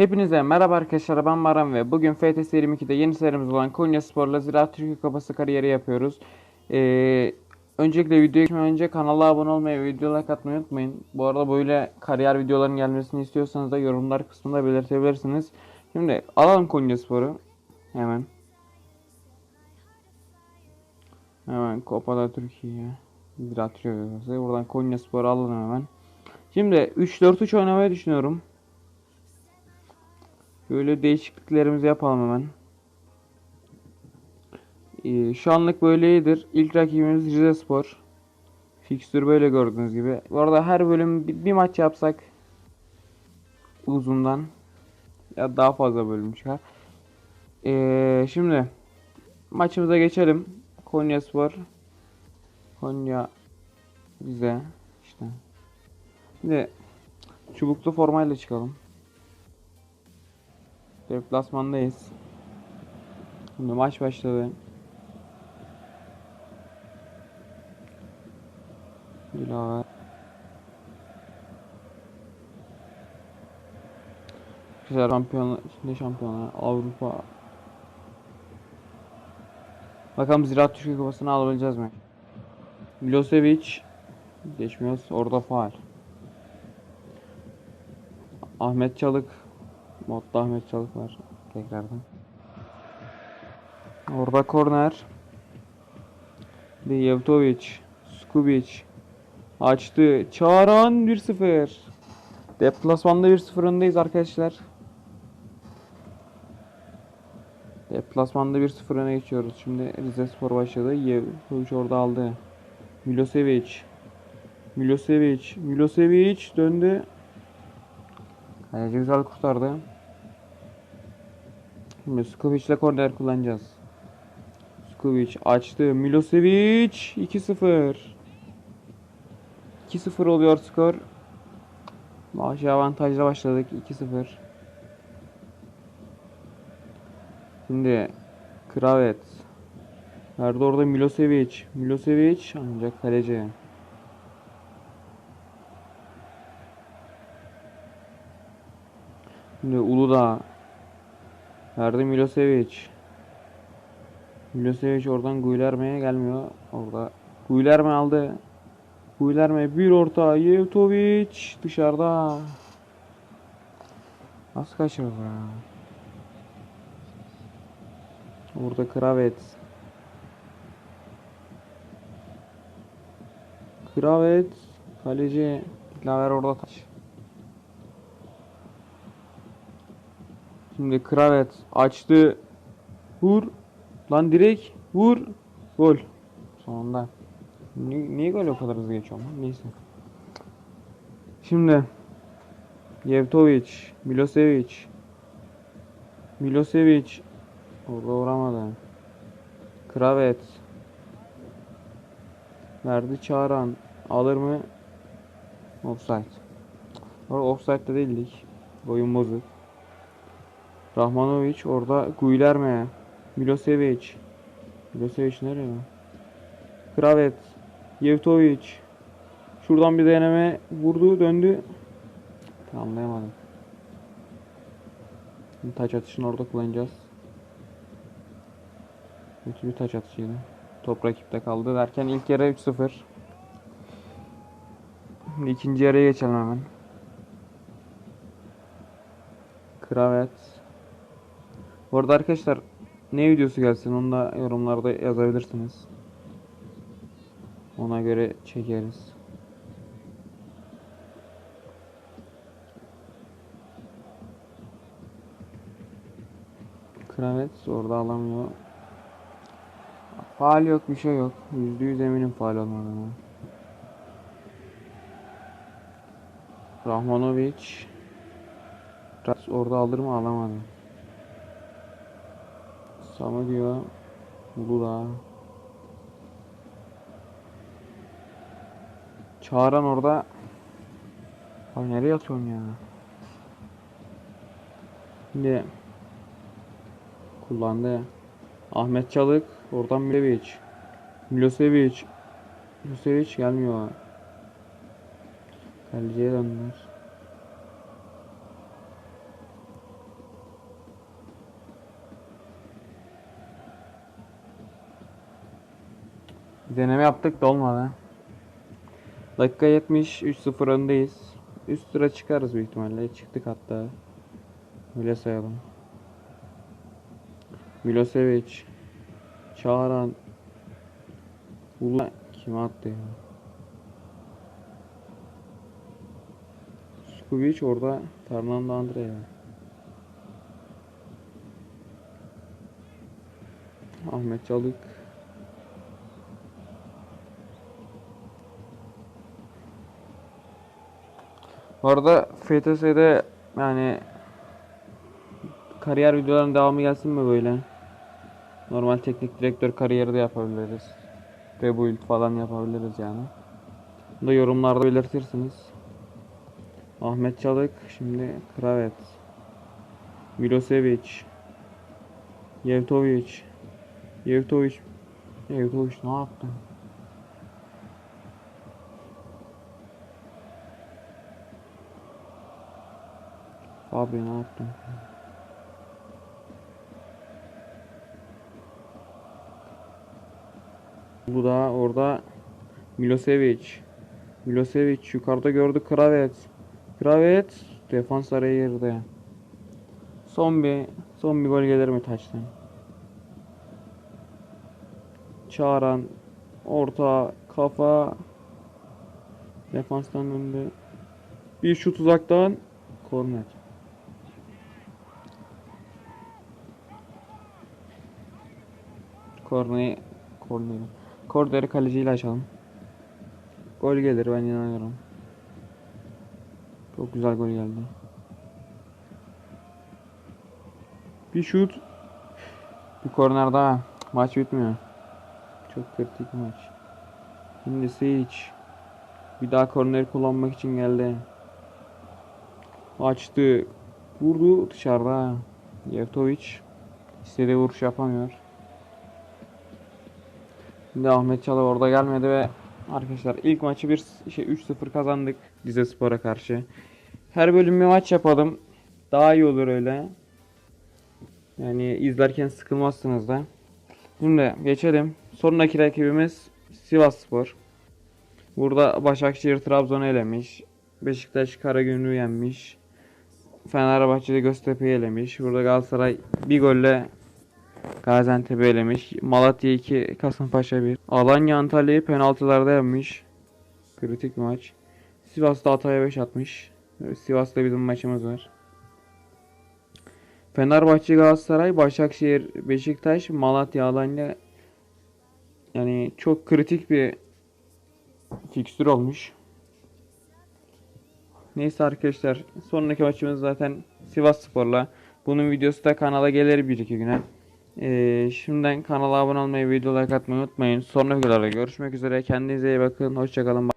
Hepinize merhaba arkadaşlar ben Baran ve bugün FTS 22'de yeni serimiz olan Konya Spor'la Ziraat Türkiye Kupası kariyeri yapıyoruz. Ee, öncelikle videoya geçmeden önce kanala abone olmayı ve videoya like atmayı unutmayın. Bu arada böyle kariyer videoların gelmesini istiyorsanız da yorumlar kısmında belirtebilirsiniz. Şimdi alalım Konya Spor'u hemen. Hemen Copa Türkiye Ziraat Türkiye Kupası. Buradan Konya Spor'u alalım hemen. Şimdi 3-4-3 oynamayı düşünüyorum. Böyle değişikliklerimizi yapalım hemen. Ee, şu anlık böyle iyidir. İlk rakibimiz Rize Spor. Fikstür böyle gördüğünüz gibi. Bu arada her bölüm bir, bir maç yapsak uzundan ya daha fazla bölüm çıkar. Ee, şimdi maçımıza geçelim. Konya Spor. Konya Rize işte. Şimdi çubuklu formayla çıkalım. Deplasmandayız. Şimdi maç başladı. Dilaver. Güzel şampiyonlar, ne şampiyonlar? Avrupa. Bakalım Ziraat Türkiye Kupası'nı alabileceğiz mi? Milosevic geçmiyoruz. Orada faal. Ahmet Çalık Modda Ahmet Çalık var tekrardan. Orada korner. Bejevtovic, Skubic açtı. Çağıran 1-0. Deplasmanda 1-0 öndeyiz arkadaşlar. Deplasmanda 1-0 öne geçiyoruz. Şimdi Rize Spor başladı. Yevtovic orada aldı. Milosevic. Milosevic. Milosevic döndü. Kaleci güzel kurtardı. Şimdi Skubic ile korner kullanacağız. Skubic açtı. Milosevic 2-0. 2-0 oluyor skor. Maaşı avantajla başladık 2-0. Şimdi Kravet. Nerede orada Milosevic. Milosevic ancak kaleci. Şimdi Uludağ. Nerede Milosevic? Milosevic oradan Guilherme'ye gelmiyor. Orada Guilherme aldı. Guilherme bir orta. Yevtovic dışarıda. Nasıl kaçırdı ya? Orada Kravet. Kravet. Kaleci. Laver orada taş. Şimdi Kravet açtı. Vur. Lan direkt vur. Gol. Sonunda. Ni niye gol o kadar hızlı geçiyor lan? Neyse. Şimdi Yevtovic, Milosevic. Milosevic orada uğramadı. Kravet verdi Çağıran alır mı? Offside. Orada offside'da değildik. Oyun bozuk. Rahmanovic orada Guilherme. Milosevic. Milosevic nereye? Kravet. Yevtovic. Şuradan bir deneme vurdu döndü. Anlayamadım. Taç atışını orada kullanacağız. Kötü bir taç atışıydı. Top rakipte kaldı derken ilk yarı 3-0. Şimdi ikinci yarıya geçelim hemen. Kravet. Bu arada arkadaşlar ne videosu gelsin onu da yorumlarda yazabilirsiniz. Ona göre çekeriz. Kravet orada alamıyor. Faal yok bir şey yok. Yüzde yüz eminim faal olmadığına. Rahmanovic orada alır mı alamadı. Sama diyor. Uludağ. Çağıran orada. Abi nereye atıyorsun ya? Şimdi kullandı. Ahmet Çalık. Oradan Milosevic. Milosevic. Milosevic gelmiyor. Kaleciye döndüler. Deneme yaptık da olmadı. Dakika 70 3-0 öndeyiz. Üst tura çıkarız büyük ihtimalle. Çıktık hatta. Öyle sayalım. Milosevic. Çağıran. Ula kim attı ya? Skubic orada Fernando Andrea. Ahmet Çalık. Bu arada FTS'de yani kariyer videoların devamı gelsin mi böyle? Normal teknik direktör kariyeri de yapabiliriz. Rebuild falan yapabiliriz yani. Bunu da yorumlarda belirtirsiniz. Ahmet Çalık, şimdi Kravet. Milosevic. Yevtovic. Yevtovic. Yevtovic ne yaptı? Abi ne yaptın? Bu da orada Milosevic. Milosevic yukarıda gördü Kravet. Kravet defans araya girdi. Son bir son bir gol gelir mi taçtan? Çağıran orta kafa defanstan döndü. Bir şut uzaktan korner. Korneyi korneri. Korneri kaleciyle açalım. Gol gelir ben inanıyorum. Çok güzel gol geldi. Bir şut. Bir korner daha. Maç bitmiyor. Çok kritik maç. Şimdi Sage. Bir daha korner kullanmak için geldi. Açtı. Vurdu dışarıda. Yevtovic. istediği vuruş yapamıyor. Şimdi Ahmet Çalı orada gelmedi ve arkadaşlar ilk maçı bir şey 3-0 kazandık Rize Spor'a karşı. Her bölüm bir maç yapalım. Daha iyi olur öyle. Yani izlerken sıkılmazsınız da. Şimdi geçelim. Sonraki rakibimiz Sivas Spor. Burada Başakşehir Trabzon'u elemiş. Beşiktaş Karagümrük'ü yenmiş. Fenerbahçe'de Göztepe'yi elemiş. Burada Galatasaray bir golle Gaziantep'i elemiş. Malatya 2, Kasımpaşa 1. Alanya Antalya'yı penaltılarda yenmiş. Kritik maç. Sivas'ta Hatay'a 5 atmış. Sivas'ta bizim maçımız var. Fenerbahçe Galatasaray, Başakşehir, Beşiktaş, Malatya, Alanya yani çok kritik bir fikstür olmuş. Neyse arkadaşlar sonraki maçımız zaten Sivas Spor'la. Bunun videosu da kanala gelir bir iki güne. Şimdiden kanala abone olmayı, video like atmayı unutmayın. Sonraki videolarda görüşmek üzere. Kendinize iyi bakın. Hoşçakalın.